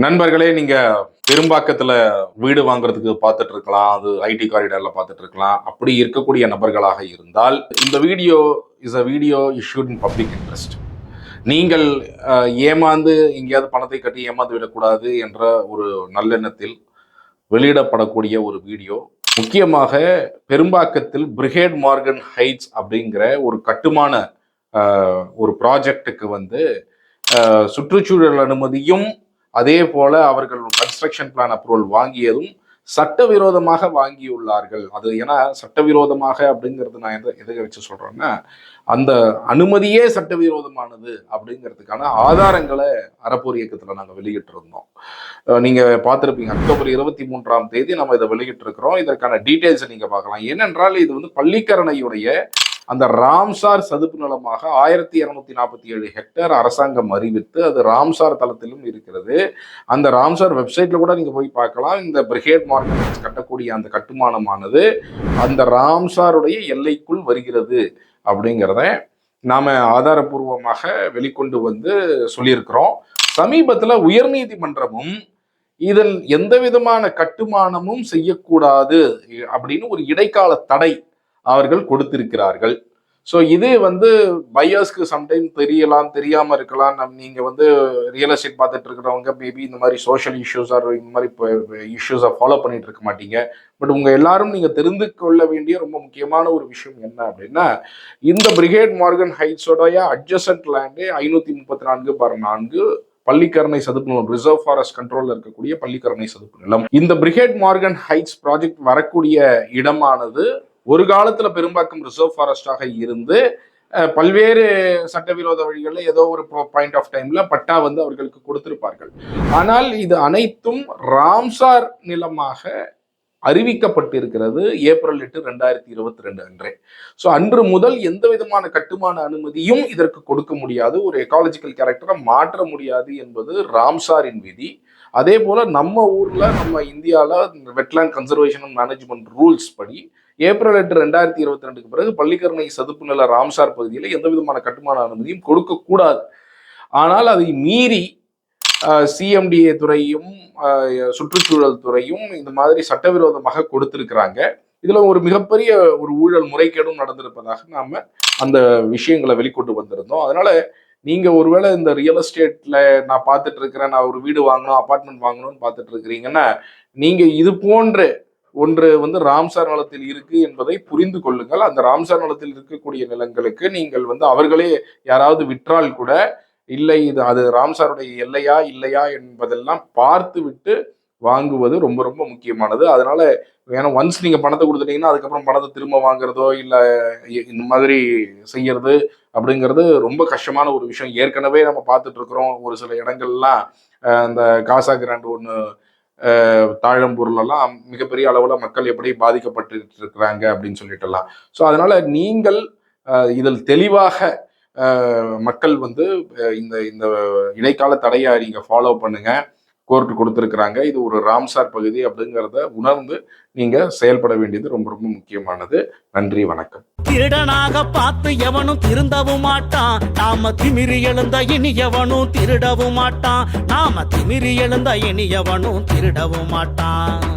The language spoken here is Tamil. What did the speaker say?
நண்பர்களே நீங்க பெரும்பாக்கத்துல வீடு வாங்குறதுக்கு பார்த்துட்டு இருக்கலாம் அது ஐடி காரிடார்ல பார்த்துட்டு இருக்கலாம் அப்படி இருக்கக்கூடிய நபர்களாக இருந்தால் இந்த video is a video issued in public interest நீங்கள் ஏமாந்து எங்கேயாவது பணத்தை கட்டி ஏமாந்து விடக்கூடாது என்ற ஒரு நல்லெண்ணத்தில் வெளியிடப்படக்கூடிய ஒரு வீடியோ முக்கியமாக பெரும்பாக்கத்தில் பிரிகேட் மார்கன் ஹைட்ஸ் அப்படிங்கிற ஒரு கட்டுமான ஒரு ப்ராஜெக்ட்டுக்கு வந்து சுற்றுச்சூழல் அனுமதியும் அதே போல அவர்கள் கன்ஸ்ட்ரக்ஷன் பிளான் அப்ரூவல் வாங்கியதும் சட்டவிரோதமாக வாங்கியுள்ளார்கள். அது ஏன்னா சட்டவிரோதமாக அப்படிங்கிறது நான் எதை எதை வச்சு சொல்கிறேன்னா அந்த அனுமதியே சட்டவிரோதமானது அப்படிங்கிறதுக்கான ஆதாரங்களை அறப்போர் இயக்கத்தில் நாங்கள் வெளியிட்டிருந்தோம். நீங்கள் பார்த்துருப்பீங்க அக்டோபர் இருபத்தி மூன்றாம் தேதி நம்ம இதை வெளியிட்டிருக்கிறோம். இதற்கான டீட்டெயில்ஸை நீங்கள் பார்க்கலாம். ஏனென்றால் இது வந்து பள்ளிக்கரணையுடைய அந்த ராம்சார் சதுப்பு நிலமாக ஆயிரத்தி இருநூத்தி நாற்பத்தி ஏழு ஹெக்டேர் அரசாங்கம் அறிவித்து அது ராம்சார் தளத்திலும் இருக்கிறது. அந்த ராம்சார் வெப்சைட்ல கூட நீங்க போய் பார்க்கலாம். இந்த பிரிகேட் மார்க்கெட் கட்டக்கூடிய அந்த கட்டுமானமானது அந்த ராம்சாருடைய எல்லைக்குள் வருகிறது அப்படிங்கிறத நாம ஆதாரபூர்வமாக வெளிக்கொண்டு வந்து சொல்லியிருக்கிறோம். சமீபத்தில் உயர்நீதிமன்றமும் இதில் எந்த விதமான கட்டுமானமும் செய்யக்கூடாது அப்படின்னு ஒரு இடைக்கால தடை அவர்கள் கொடுத்திருக்கிறார்கள். ஸோ இது வந்து பையர்ஸ்க்கு சம்டைம் தெரியலாம் தெரியாமல் இருக்கலாம். நம் நீங்கள் வந்து ரியல் எஸ்டேட் பார்த்துட்டு இருக்கிறவங்க மேபி இந்த மாதிரி சோஷியல் இஷ்யூஸ் ஆர் இந்த மாதிரி இஷ்யூஸை ஃபாலோ பண்ணிட்டு இருக்க மாட்டீங்க. பட் உங்கள் எல்லாரும் நீங்கள் தெரிந்து கொள்ள வேண்டிய ரொம்ப முக்கியமான ஒரு விஷயம் என்ன அப்படின்னா இந்த பிரிகேட் மார்கன் ஹைட்ஸோடைய அட்ஜசன்ட் லேண்டே ஐநூற்றி முப்பத்தி நான்கு பார் நான்கு பள்ளிக்கரணை சதுப்பு நிலம் ரிசர்வ் ஃபாரஸ்ட் கண்ட்ரோலில் இருக்கக்கூடிய பள்ளிக்கரணை சதுப்பு நிலம். இந்த பிரிகேட் மார்கன் ஹைட்ஸ் ப்ராஜெக்ட் வரக்கூடிய இடமானது ஒரு காலத்துல பெரும்பாக்கம் ரிசர்வ் ஃபாரஸ்டாக இருந்து பல்வேறு சட்டவிரோத வழிகளில் ஏதோ ஒரு பாயிண்ட் ஆஃப் டைம்ல பட்டா வந்து அவர்களுக்கு கொடுத்திருப்பார்கள். ஆனால் இது அனைத்தும் ராம்சார் நிலமாக அறிவிக்கப்பட்டிருக்கிறது ஏப்ரல் எட்டு ரெண்டாயிரத்தி இருபத்தி ரெண்டு அன்றே. ஸோ அன்று முதல் எந்த விதமான கட்டுமான அனுமதியும் இதற்கு கொடுக்க முடியாது. ஒரு எக்காலஜிக்கல் கேரக்டரை மாற்ற முடியாது என்பது ராம்சாரின் விதி. அதே போல நம்ம ஊர்ல நம்ம இந்தியாவில் wetland conservation and management rules படி ஏப்ரல் எட்டு ரெண்டாயிரத்தி இருபத்தி ரெண்டுக்கு பிறகு பள்ளிக்கரணை சதுப்பு நில ராம்சார் பகுதியில் எந்த விதமான கட்டுமான அனுமதியும் கொடுக்கக்கூடாது ஆனால் அதை மீறி சிஎம்டிஏ துறையும் சுற்றுச்சூழல் துறையும் இந்த மாதிரி சட்டவிரோதமாக கொடுத்திருக்கிறாங்க. இதில் ஒரு மிகப்பெரிய ஒரு ஊழல் முறைகேடும் நடந்திருப்பதாக நாம் அந்த விஷயங்களை வெளிக்கொண்டு வந்திருந்தோம். அதனால நீங்கள் ஒருவேளை இந்த ரியல் எஸ்டேட்டில் நான் பார்த்துட்டு இருக்கிறேன் நான் ஒரு வீடு வாங்கணும் அப்பார்ட்மெண்ட் வாங்கணும்னு பார்த்துட்டு இருக்கிறீங்கன்னா நீங்கள் இது போன்ற ஒன்று வந்து ராம்சார் நிலத்தில் இருக்கு என்பதை புரிந்து கொள்ளுங்கள். அந்த ராம்சார் நிலத்தில் இருக்கக்கூடிய நிலங்களுக்கு நீங்கள் வந்து அவர்களே யாராவது விற்றால் கூட இல்லை இது அது ராம்சாருடைய எல்லையா இல்லையா என்பதெல்லாம் பார்த்து விட்டு வாங்குவது ரொம்ப ரொம்ப முக்கியமானது. அதனால ஏன்னா ஒன்ஸ் நீங்க பணத்தை கொடுத்துட்டீங்கன்னா அதுக்கப்புறம் பணத்தை திரும்ப வாங்குறதோ இல்ல இ- இந்த மாதிரி செய்யறது அப்படிங்கிறது ரொம்ப கஷ்டமான ஒரு விஷயம். ஏற்கனவே நம்ம பார்த்துட்டு இருக்கிறோம் ஒரு சில இடங்கள்லாம் இந்த காசா கிராண்ட் ஒன்று தாழம்பூர்லலாம் மிகப்பெரிய அளவில் மக்கள் எப்படி பாதிக்கப்பட்டு இருக்கிறாங்க அப்படின்னு சொல்லிட்டுலாம் ஸோ அதனால் நீங்கள் இதில் தெளிவாக மக்கள் வந்து இந்த இந்த இடைக்கால தடையை நீங்கள் ஃபாலோ பண்ணுங்கள் கோர்ட் கொடுத்துருக்குறாங்க. இது ஒரு ராம்சார் பகுதி அப்படிங்கிறத உணர்ந்து நீங்க செயல்பட வேண்டியது ரொம்ப ரொம்ப முக்கியமானது. நன்றி வணக்கம். திருடனாக பார்த்து எவனும் திருந்தவும் மாட்டான். நாம திமிரி எழுந்த இனி எவனும் திருடவும் மாட்டான். நாம திமிரி எழுந்த இனி எவனும் திருடவும் மாட்டான்.